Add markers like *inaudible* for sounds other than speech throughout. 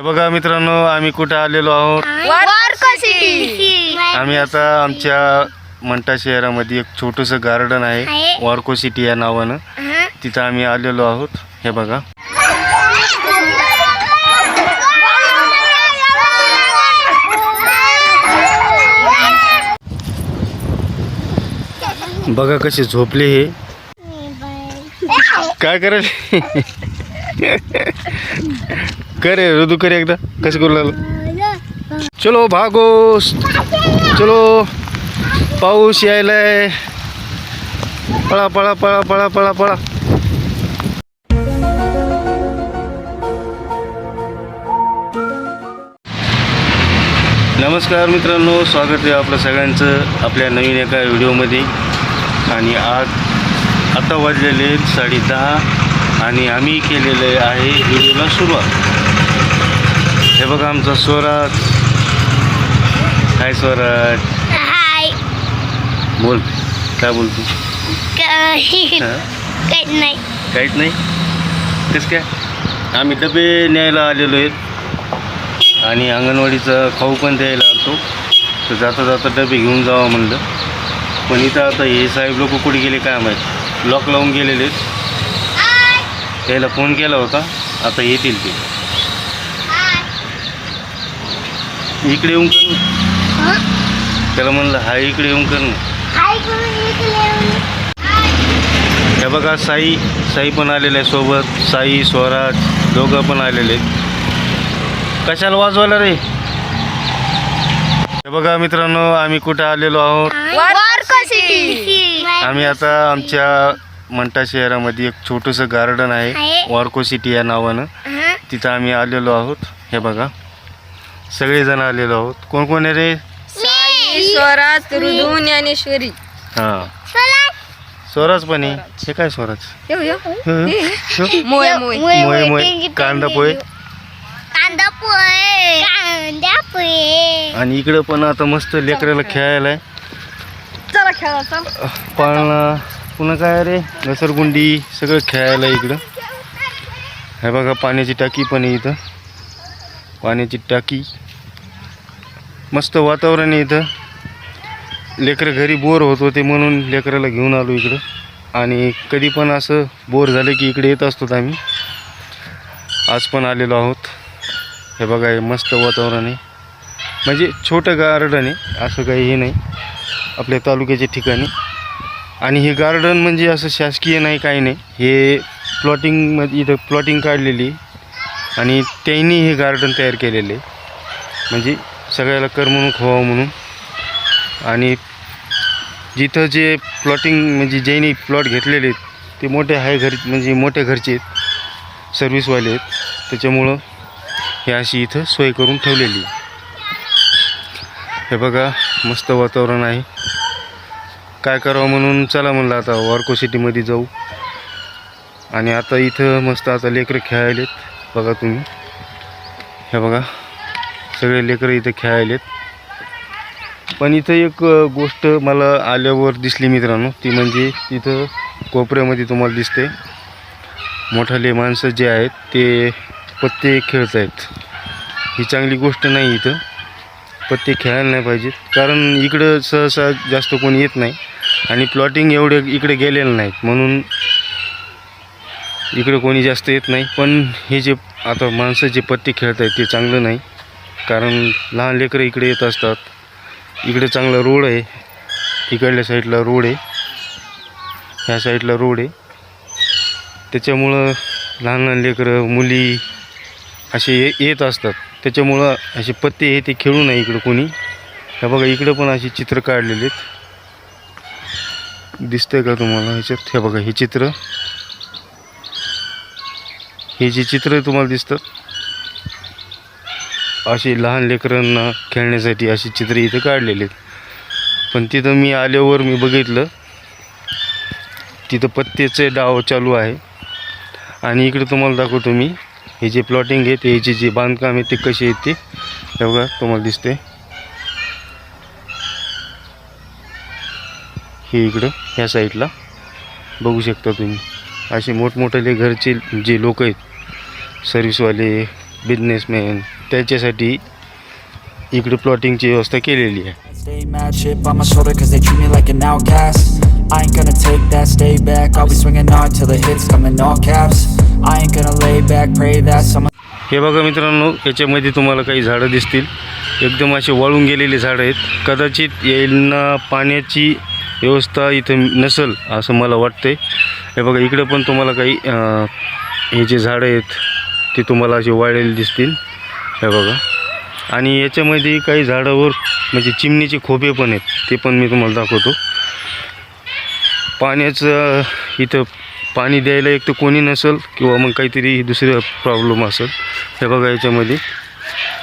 हे बघा मित्रांनो आम्ही कुठे आलेलो आहोत? आम्ही आता आमच्या मंटा शहरामध्ये एक छोटंसं गार्डन आहे. वॉर्को सिटी या नावानं. तिथं आम्ही आलेलो आहोत. हे बघा. बघा कसे झोपले हे. काय करेल करे रुदू करे एकदा. कसं करू लागलं? चलो भागोस चलो. पाऊस यायलाय. पळा पळा पळा पळा पळा पळा. नमस्कार मित्रांनो स्वागत आहे आपलं सगळ्यांचं आपल्या नवीन एका व्हिडिओमध्ये. आणि आज आता वाजलेले आहेत साडे दहा आणि आम्ही केलेले आहे व्हिडिओला सुरुवात. हे बघा आमचा स्वराज. काय स्वराज. हाय. बोल. काय बोलतो? काही हां? नाही. काहीच नाही? कसं काय? आम्ही डबे न्यायला आलेलो आहेत. आणि अंगणवाडीचा खाऊ पण द्यायला आलतो. तर जाता जाता डबे घेऊन जावा म्हणलं. पण इथं आता हे साहेब लोक कुठे गेले काय माहीत? लॉक लावून गेलेले आहेत. त्याला फोन केला होता. आता येतील ते. इकडे येऊन कर. त्याला म्हणलं हा इकडे येऊन कर ना. हे बघा साई साई पण आलेले आहे सोबत. साई स्वराज दोघं पण आलेले कशाला वाजवायला रे? हे बघा मित्रांनो आम्ही कुठे आलेलो आहोत? आम्ही आता आमच्या मंटा शहरामध्ये एक छोटंसं गार्डन आहे. आहे. वॉर्को सिटी या नावानं. तिथं आम्ही आलेलो आहोत. हे बघा. सगळेजण आलेलो आहोत. कोण कोण आहे रे? साई स्वराज ऋदू ज्ञानेश्वरी. हां. स्वराज. पण आहे हे काय स्वराज? हं? मोय मोय मोय. मोय कांदा पोहे. कांदा पोहे. कांदा पोहे. आणि इकडं पण आता मस्त लेकराला खेळायला आहे चला खेळा चल. पाळणा. पुन्हा काय रे? घसरगुंडी. सगळं खेळायला आहे इकडं. हे बघा पाण्याची टाकी पण आहे इथं. पाण्याची टाकी. मस्त वातावरण आहे इथं. लेकरं घरी बोर होत होते म्हणून लेकराला घेऊन आलो इकडं. आणि कधी पण असं बोर झालं की इकडे येत असतो आम्ही. आज पण आलेलो आहोत. हे बघा हे मस्त वातावरण आहे. म्हणजे छोटं गार्डन आहे असं काही हे नाही. आपल्या तालुक्याच्या ठिकाणी. आणि हे गार्डन म्हणजे असं शासकीय नाही काही नाही. हे प्लॉटिंग इथं प्लॉटिंग काढलेली आहे. आणि त्यांनी हे गार्डन तयार केलेले. आहे. म्हणजे सगळ्याला करमणूक व्हावं म्हणून. आणि जिथं जे प्लॉटिंग म्हणजे ज्यांनी प्लॉट घेतलेले आहेत ते मोठे हाय घर म्हणजे मोठ्या घरचे आहेत सर्व्हिसवाले आहेत. त्याच्यामुळं हे अशी इथं सोय करून ठेवलेली. हे बघा मस्त वातावरण आहे. काय करावं म्हणून चला म्हणलं आता वॉर्को सिटीमध्ये जाऊ. आणि आता इथं मस्त आता लेकरं खेळायलेत. बघा तुम्ही. हे बघा सगळे लेकरं इथं खेळायलेत. पण इथं एक गोष्ट मला आल्यावर दिसली मित्रांनो. ती म्हणजे इथं कोपऱ्यामध्ये तुम्हाला दिसते. मोठाले माणसं जे आहेत ते पत्ते खेळत आहेत. ही चांगली गोष्ट नाही इथं. पत्ते खेळायला नाही पाहिजेत. कारण इकडं सहसा जास्त कोणी येत नाही. आणि प्लॉटिंग एवढे इकडे गेलेलं नाहीत. म्हणून इकडं कोणी जास्त येत नाही. पण हे जे आता माणसं जे पत्ते खेळत आहेत ते चांगलं नाही. कारण लहान लेकरं इकडे येत असतात. इकडे चांगला रोड आहे. इकडल्या साईडला रोड आहे. ह्या साईडला रोड आहे. त्याच्यामुळं लहान लहान लेकरं मुली असे ये येत असतात. त्याच्यामुळं असे पत्ते हे ते खेळू नये इकडं कोणी. हे बघा इकडं पण अशी चित्र काढलेली आहेत. दिसतंय का तुम्हाला ह्याच्यात? हे बघा हे चित्र. हे जे चित्र तुम्हाला दिसतात अशी लहान लेकरांना खेळण्यासाठी अशी चित्र इथं काढलेली आहेत. पण तिथं मी आल्यावर मी बघितलं तिथं पत्तेचे डाव चालू आहे. आणि इकडे तुम्हाला दाखवतो मी हे जे प्लॉटिंग आहे ते ह्याचे जे बांधकाम आहे ते कसे आहेत ते. हे बघा तुम्हाला दिसते हे इकडं ह्या साईडला बघू शकता तुम्ही. असे मोठमोठाले घरचे जे लोक आहेत सर्व्हिसवाले बिझनेसमॅन त्याच्यासाठी इकडे प्लॉटिंगची व्यवस्था केलेली आहे I ain't gonna take that, stay back I'll be swinging hard till the hits come in all caps I ain't gonna lay back, pray that someone हे बघा मित्रांनो याच्यामध्ये तुम्हाला काही झाडं दिसतील एकदम असे वाळून गेलेले झाडं आहेत कदाचित यांना पाण्याची व्यवस्था इथं नसेल असं मला वाटतंय हे बघा इकडं पण तुम्हाला काही हे जे झाडं आहेत ते तुम्हाला असे वाळलेली दिसतील. हे बघा. आणि याच्यामध्ये काही झाडावर म्हणजे चिमणीचे खोपे पण आहेत. ते पण मी तुम्हाला दाखवतो. पाण्याचं इथं पाणी द्यायला एक तर कोणी नसेल किंवा मग काहीतरी दुसरं प्रॉब्लेम असेल. हे बघा याच्यामध्ये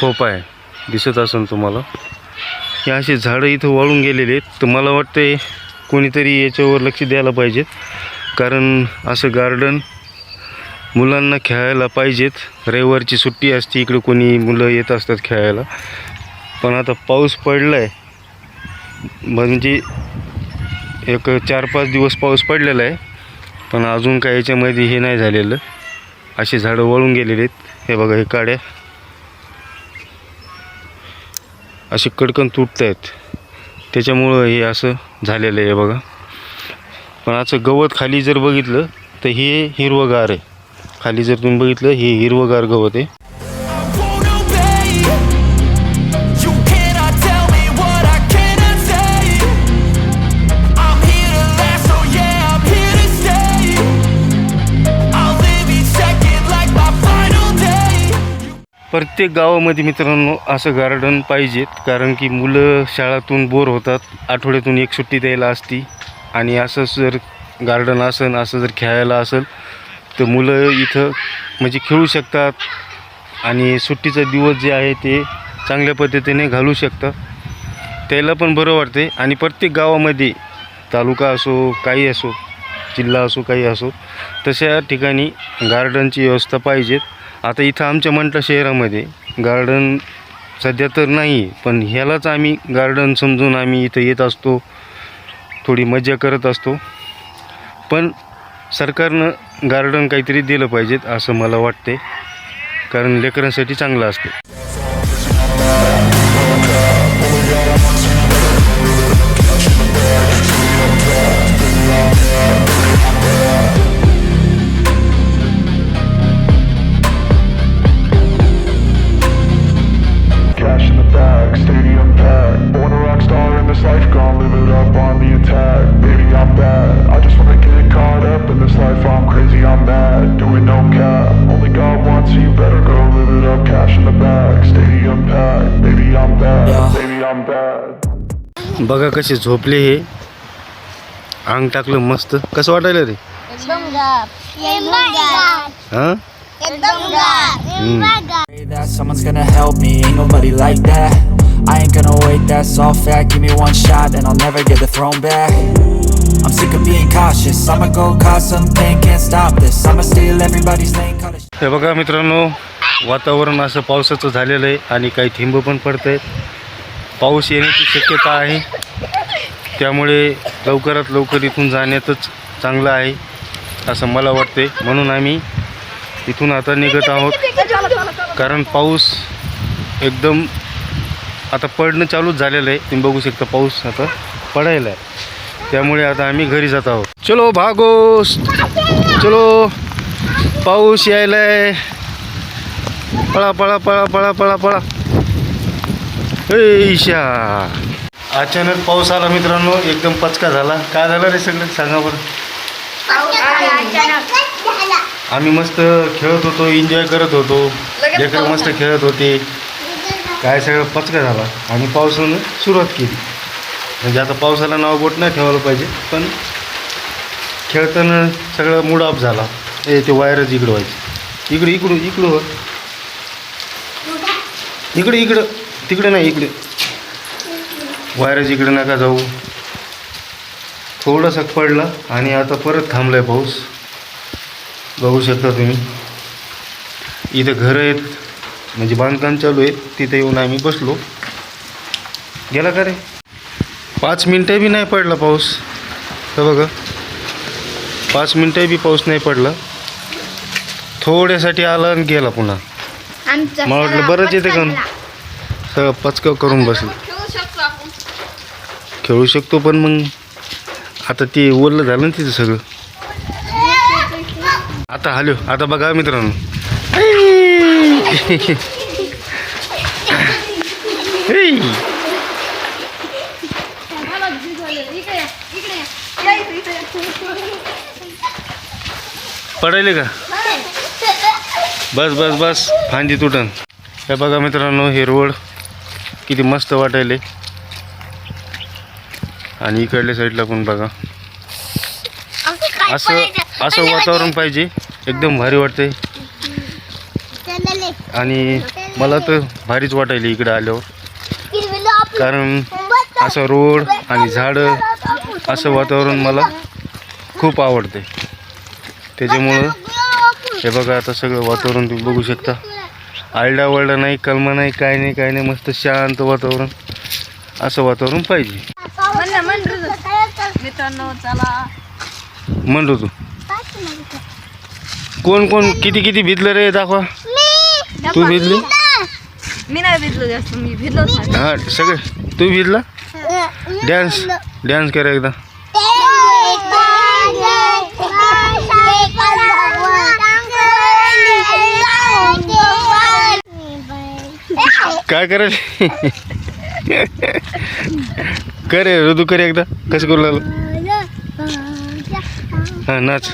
खोप आहे. दिसत असेल तुम्हाला. हे असे झाडं इथं वाळून गेलेले आहेत. तर मला वाटतं कोणीतरी याच्यावर लक्ष द्यायला पाहिजेत कारण असं गार्डन मुलांना खेळायला पाहिजेत. रविवारची सुट्टी असते इकडे कोणी मुलं येत असतात खेळायला. पण आता पाऊस पडला आहे म्हणजे एक चार पाच दिवस पाऊस पडलेला आहे. पण अजून काय याच्यामध्ये हे नाही झालेलं. असे झाडं वळून गेलेले आहेत. हे बघा हे काड्या. असे कडकन तुटत आहेत. त्याच्यामुळं हे असं झालेलं आहे हे बघा. पण असं गवत खाली जर बघितलं तर हे हिरवंगार आहे. खाली जर तुम्ही बघितलं हे हिरवगार गवत आहे. प्रत्येक गावामध्ये मित्रांनो असं गार्डन पाहिजेत कारण की मुलं शाळातून बोर होतात. आठवड्यातून एक सुट्टी द्यायला असती. आणि असं जर गार्डन असेल असं जर खेळायला असेल तर मुलं इथं म्हणजे खेळू शकतात आणि सुट्टीचा दिवस जे आहे ते चांगल्या पद्धतीने घालू शकतात त्याला पण बरं वाटते आणि प्रत्येक गावामध्ये तालुका असो काही असो जिल्हा असो काही असो तशा ठिकाणी गार्डनची व्यवस्था पाहिजेत. आता इथं आमच्या मंठा शहरामध्ये गार्डन सध्या तर नाही पण ह्यालाच आम्ही गार्डन समजून आम्ही इथं येत असतो थोडी मजा करत असतो. पण सरकारनं गार्डन काहीतरी दिलं पाहिजेत असं मला वाटते कारण लेकरांसाठी चांगलं असते Cash in the bag, stadium packed. Born a rock star in this life, gone live it up on the attack. Baby, I'm bad. I just wanna get caught up बघा कसे झोपले हे अंग टाकलं मस्त कसं वाटायला रे हां that someone's gonna help me, ain't nobody like that I ain't gonna wait, that's all fact Give me one shot and I'll never get the throne back I'm sick of being cautious I'ma go cause something, can't stop this I'ma steal everybody's lane, हे बघा मित्रांनो वातावरण असं पावसाचं झालेलं आहे आणि काही थिंब पण पडत आहेत पाऊस येण्याची शक्यता आहे. त्यामुळे लवकरात लवकर इथून जाण्यातच चांगलं आहे असं मला वाटते म्हणून आम्ही इथून आता निघत आहोत. कारण पाऊस एकदम आता पडणं चालूच झालेलं आहे. तुम्ही बघू शकता पाऊस आता पडायला आहे त्यामुळे आता आम्ही घरी जात आहोत. चलो भागोस चलो. पाऊस यायला आहे पळा पळा पळा पळा पळा पळा. ईशा अचानक पाऊस आला मित्रांनो एकदम पचका झाला. काय झालं रे सगळं? सांगा बरं. आम्ही मस्त खेळत होतो एन्जॉय करत होतो. लेकर मस्त खेळत होते. काय सगळं पचका झाला. आणि पावसानं सुरुवात केली. म्हणजे आता पावसाला नाव बोट नाही ठेवायला पाहिजे पण खेळताना सगळं मूड ऑफ झाला. ए ते वायरच इकडं व्हायची. इकडे इकडं इकडं हो इकडे इकडं. तिकडे नाही इकडे. वायरच इकडे नका जाऊ. थोडासा पडला आणि आता परत थांबलाय पाऊस. बघू शकता तुम्ही. इथं घरं आहेत म्हणजे बांधकाम चालू आहे तिथे येऊन आम्ही बसलो. गेला का रे? पाच मिनटं बी नाही पडला पाऊस. तर बघा. पाच मिनटं बी पाऊस नाही पडला. थोड्यासाठी आला आणि गेला पुन्हा. मला वाटलं बरंच येते का? सगळं पचकाव करून बसेल. खेळू शकतो पण मग आता ते ओरलं झालं ना तिथं सगळं. आता हाल्यो आता बघा मित्रांनो. हे. पडायले का? बस बस बस. फांदी तुटन. हे बघा मित्रांनो हे रोड. किती मस्त वाटायले. आणि इकडल्या साईडला पण बघा. असं असं वातावरण पाहिजे. एकदम भारी वाटते आणि मला तर भारीच वाटायले इकडे आल्यावर. कारण असं रोड आणि झाडं असं वातावरण मला खूप आवडते त्याच्यामुळं हे बघा आता सगळं वातावरण तुम्ही बघू शकता. आरडा वरडा नाही कलमा नाही काय नाही काय नाही मस्त शांत वातावरण. असं वातावरण पाहिजे. मित्रांनो चला. म्हणतो तू. कोण कोण किती किती भिजलं रे? दाखवा. तू भिजली? मी नाही भिजलो जास्त मी भिजलोच नाही. हा सगळे. तू भिजला? डॅन्स डॅन्स करा एकदा. काय करायला करे ऋतू करे एकदा. कसं करू लागलं? हा नाच.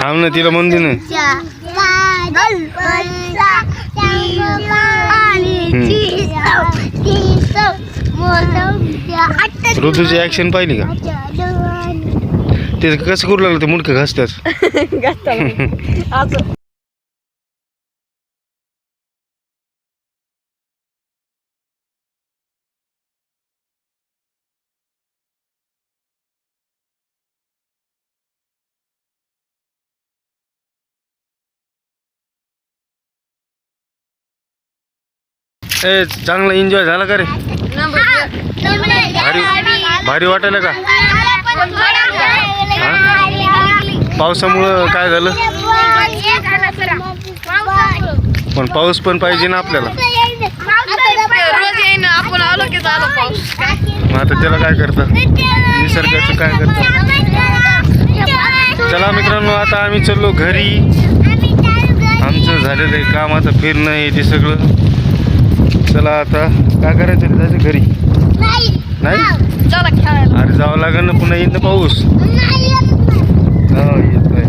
थांब ना तिला म्हणून दे ना. ऋतूची ऍक्शन पाहिली का? ते कसं करू लागलं ते मुडकं घासतात? *laughs* ए चांगला एन्जॉय झाला का रे? भारी भारी वाटायला का? पावसामुळं काय झालं? पण पाऊस पण पाहिजे ना आपल्याला. आता त्याला काय करतं? निसर्गाचं काय करतं? चला मित्रांनो आता आम्ही चाललो घरी. आमचं झालेलं आहे काम आता फिरणं हे ते सगळं. चला आता काय करायचं जायचं घरी? नाही. अरे जावं लागेल ना पुन्हा येईन ना पाऊस. हा येतोय.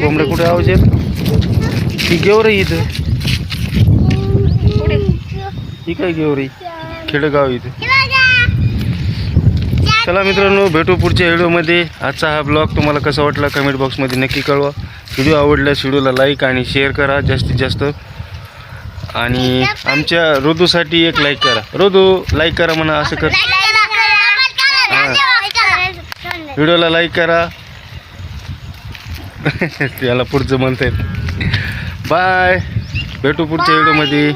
कोंबड्या कुठे आवाज येत ती रे इथं. ही काय गेवरी खेडेगाव इथे. चला मित्रांनो भेटू पुढच्या व्हिडिओमध्ये. आजचा हा ब्लॉग तुम्हाला कसा वाटला कमेंट बॉक्समध्ये नक्की कळवा. व्हिडिओ आवडल्यास व्हिडिओला लाईक आणि शेअर करा जास्तीत जास्त. आणि आमच्या ऋतूसाठी एक लाईक करा. ऋतू लाईक करा म्हणा असं कर. व्हिडिओला लाईक करा. *laughs* त्याला पुढचं म्हणता येत बाय भेटू पुढच्या व्हिडिओमध्ये.